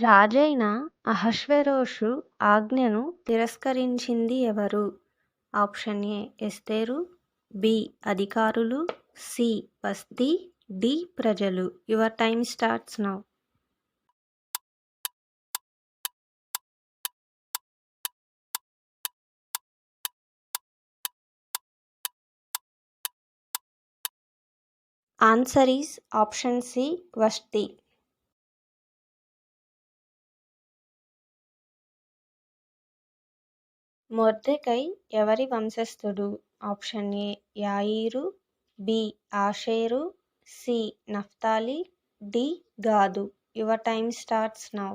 రాజైన అహష్వేరోషు ఆజ్ఞను తిరస్కరించింది ఎవరు? ఆప్షన్ ఏ ఎస్తేరు బి అధికారులు సి వస్తీ డి ప్రజలు. Your time starts now. Answer is option C Vashti. Mordecai ఎవరి వంశస్థుడు? Option A Jair B Asher C Naphtali D Gad. Your time starts now.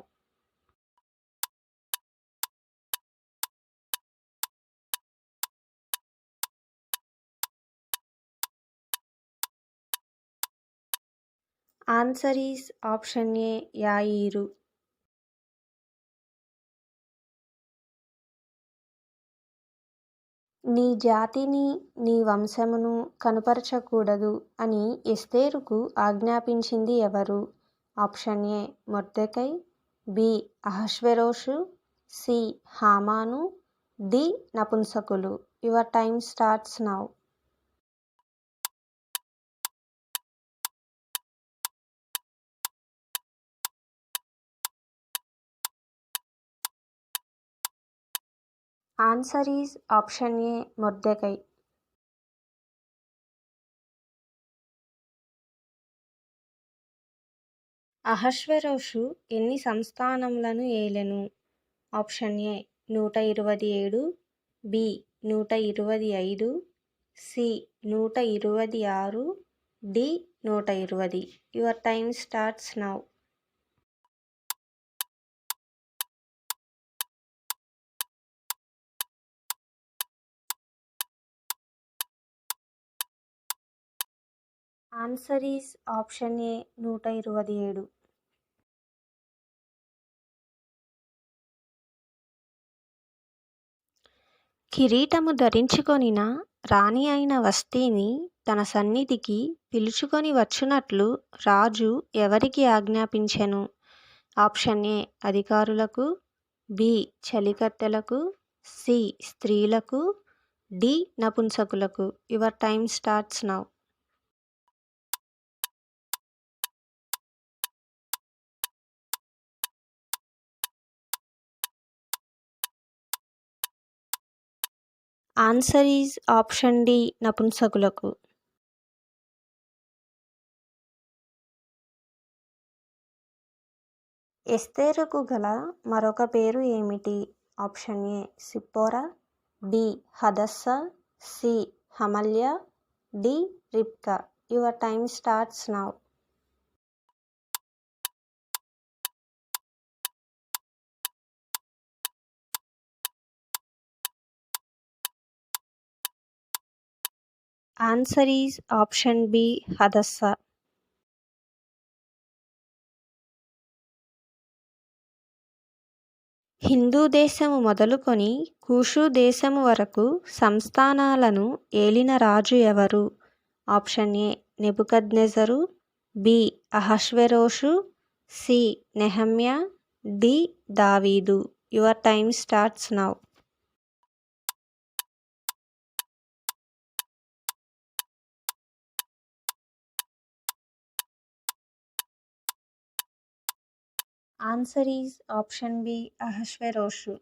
Answer is option A Jair. నీ జాతిని నీ వంశమును కనుపరచకూడదు అని ఎస్తేరుకు ఆజ్ఞాపించింది ఎవరు? Option A Mordecai B Ahasuerus C Haman D నపుంసకులు. Your time starts now. Answer is option A Mordecai అహశ్వరోషు ఎన్ని సంస్థానములను ఏలెను? ఆప్షన్ ఏ నూట ఇరవై ఏడు బి నూట ఇరవై ఐదు సి నూట ఇరవై ఆరు డి నూట ఇరవై your time starts now. Answer is option A నూట ఇరవై ఏడు. కిరీటము ధరించుకొనిన రాణి అయిన వస్తీని తన సన్నిధికి పిలుచుకొని వచ్చునట్లు రాజు ఎవరికి ఆజ్ఞాపించెను? ఆప్షన్ ఏ అధికారులకు బి చలికత్తెలకు సి స్త్రీలకు D నపుంసకులకు. Your time starts now. Answer is option D నపుంసకులకు. ఎస్తేరుకు గల మరొక పేరు ఏమిటి? Option A Zipporah B Hadassah C హమల్య D Rebekah your time starts now. Answer is option B Hadassah. Hindu దేశము మొదలుకొని కూషు దేశము వరకు సంస్థానాలను ఏలిన రాజు ఎవరు? Option A Nebuchadnezzar B Ahasuerus C Nehemiah D David. Your time starts now. Answer is option B Ahasuerus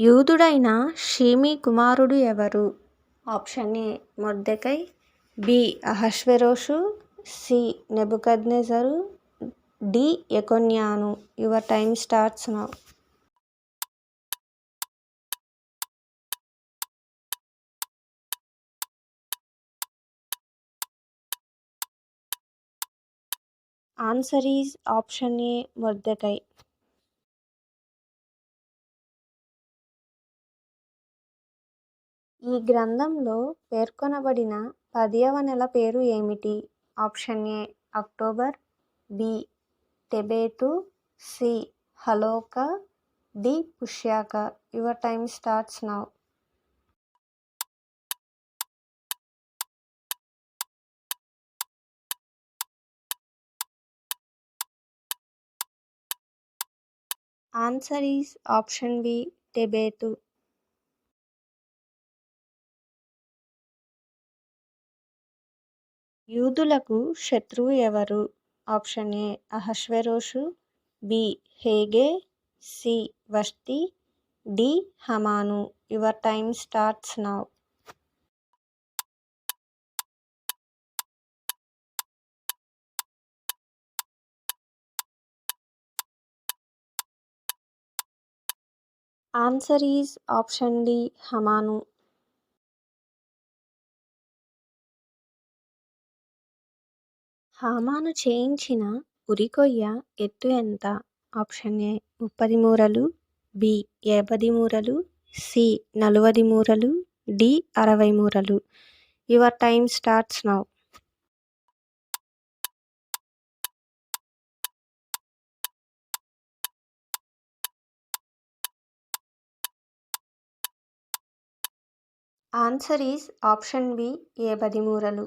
యూదుడైన షీమి కుమారుడు ఎవరు? Option A Mordecai. B Ahasuerus C Nebuchadnezzar. D Jeconiah your time starts now. Answer is option A Mordecai ఈ గ్రంథంలో పేర్కొనబడిన పదియవ నెల పేరు ఏమిటి? Option A October B Tebeth C హలోక D పుష్యాక your time starts now answer is option B Tebeth యూదులకు శత్రువు ఎవరు? Option A Ahasuerus B Hegai C Vashti D Haman. Your time starts now. Answer is option D Haman Haman చేయించిన ఉరికొయ్య ఎత్తు ఎంత? Option A ముప్పది మూరలు B యాభై మూరలు సి నలువది మూరలు డి అరవై మూరలు. Your time starts now answer is option B A పదిమూరలు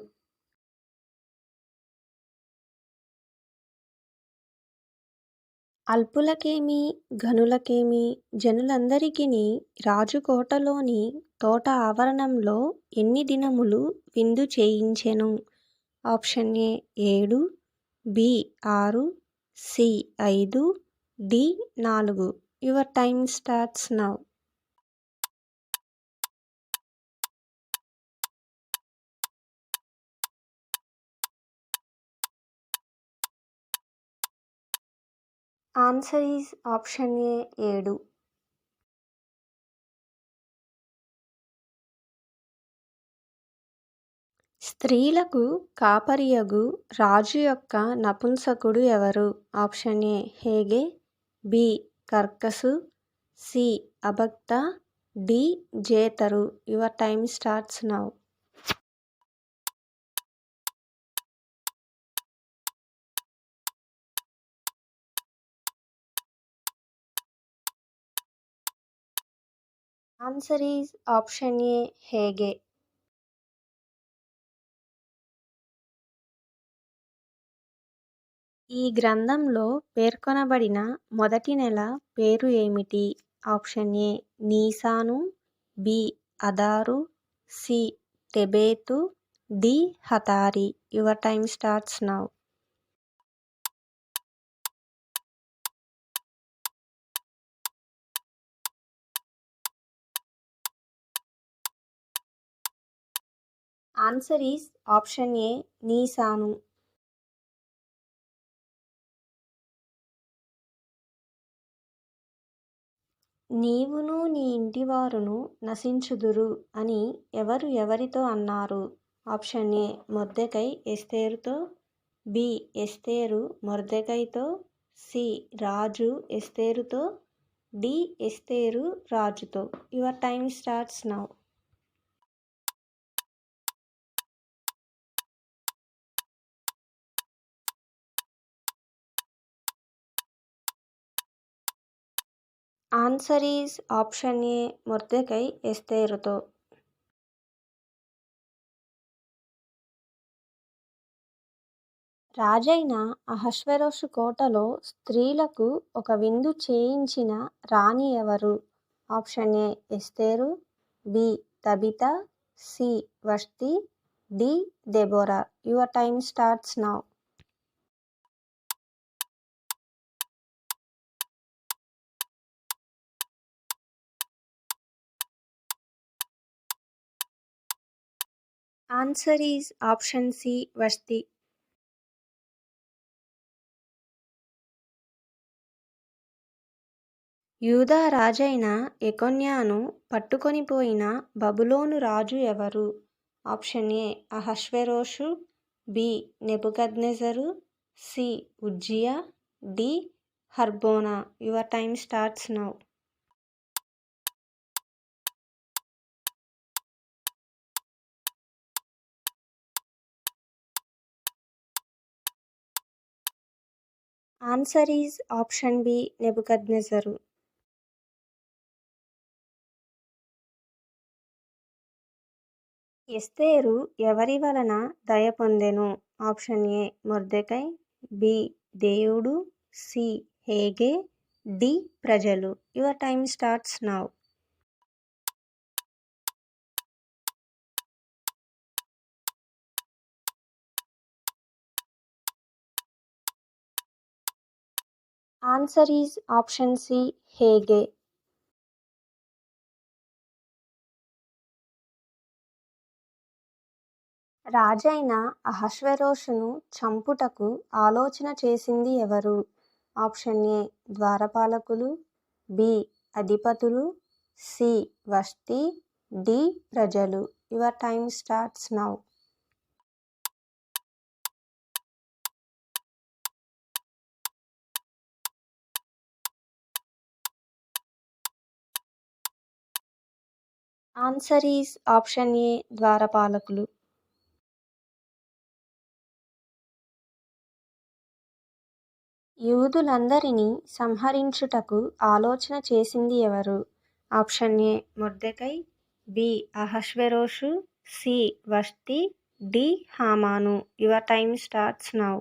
అల్పులకేమి ఘనులకేమి జనులందరికిని రాజుకోటలోని తోట ఆవరణంలో ఎన్ని దినములు విందు చేయించెను? ఆప్షన్ ఏ ఏడు బి ఆరు సి ఐదు డి నాలుగు. Your time starts now. Answer is option A ఏడు. స్త్రీలకు కాపరియగు రాజు యొక్క నపుంసకుడు ఎవరు? Option A Hegai. B కర్కసు. C అభక్త D జేతరు. Your time starts now answer is option A Hegai ఈ గ్రంథంలో పేర్కొనబడిన మొదటి నెల పేరు ఏమిటి option A నీసాను B అదారు C టెబేతు D హతారి your time starts now answer is option A నీసాను నీవును నీ ఇంటివారును నశించుదురు అని ఎవరు ఎవరితో అన్నారు? ఆప్షన్ ఏ మొర్దెకై ఎస్తేరుతో బి ఎస్తేరు మొర్దెకైతో సి రాజు ఎస్తేరుతో డి ఎస్తేరు రాజుతో. Your time starts now answer is option A Mordecai ఎస్తేరుతో రాజైన అహశ్వరోషు కోటలో స్త్రీలకు ఒక విందు చేయించిన రాణి ఎవరు? Option A Esther B Tabitha C Vashti D Deborah your time starts now. Answer is option C Vashti. Judah రాజైన ఎకొన్యాను పట్టుకొనిపోయిన బబులోను రాజు ఎవరు? Option A Ahasuerus B Nebuchadnezzar C Uzziah D Harbona. Your time starts now. Answer is option B నెబుకద్నెజరు. ఎస్తేరు ఎవరి వలన దయ పొందెను? Option A Mordecai B దేవుడు C Hegai D ప్రజలు. Your time starts now. Answer is option C Hegai రాజైన అహశ్వరోషును చంపుటకు ఆలోచన చేసింది ఎవరు? ఆప్షన్ ఏ ద్వారపాలకులు బి అధిపతులు సి వస్తి డి ప్రజలు your time starts now answer is option A ద్వారపాలకులు యూదులందరినీ సంహరించుటకు ఆలోచన చేసింది ఎవరు? Option A Mordecai B Ahasuerus C Vashti D Haman. Your time starts now.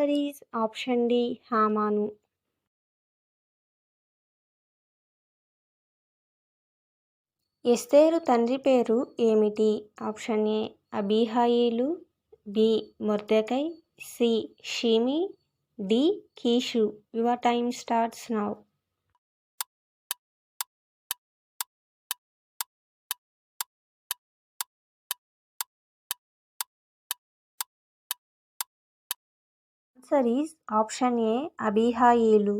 Answer is option D Haman Esther తండ్రి పేరు ఏమిటి? Option A Abihail B Mordecai C Shimei D Kish. Your time starts now. Answer is option A Abihail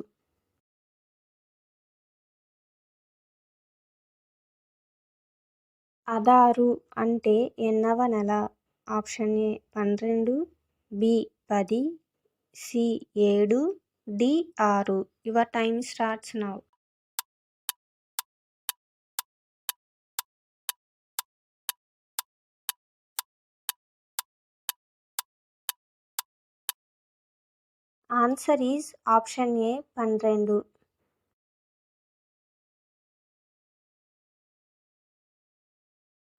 Adar అంటే ఎన్నవ నెల. Option A పన్నెండు B పది C ఏడు D ఆరు. Your time starts now answer is option A పన్నెండు.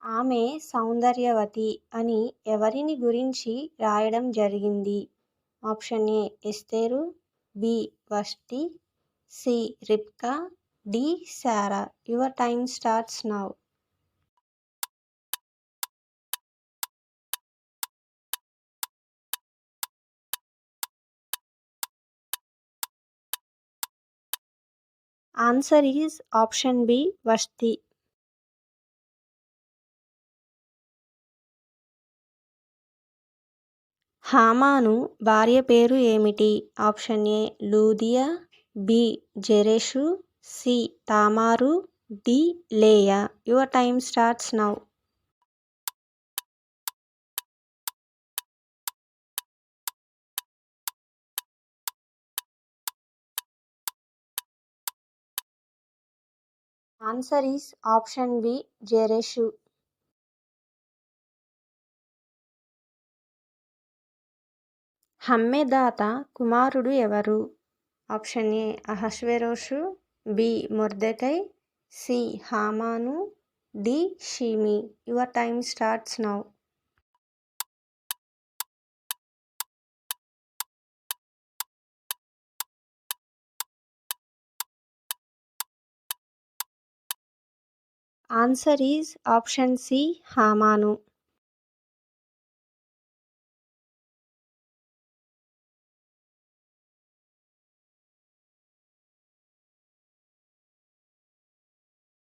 ఆమె సౌందర్యవతి అని ఎవరిని గురించి రాయడం జరిగింది? Option A Esther B Vashti C Rebekah D Sarah your time starts now. Answer is option B Vashti Haman భార్య పేరు ఏమిటి option A Lydia B Zeresh C Tamar D Leah your time starts now answer is option B Zeresh. Hammedatha కుమారుడు ఎవరు? Option A Ahasuerus B Mordecai C Haman D షీమి. Your time starts now. Answer is option C హామాను.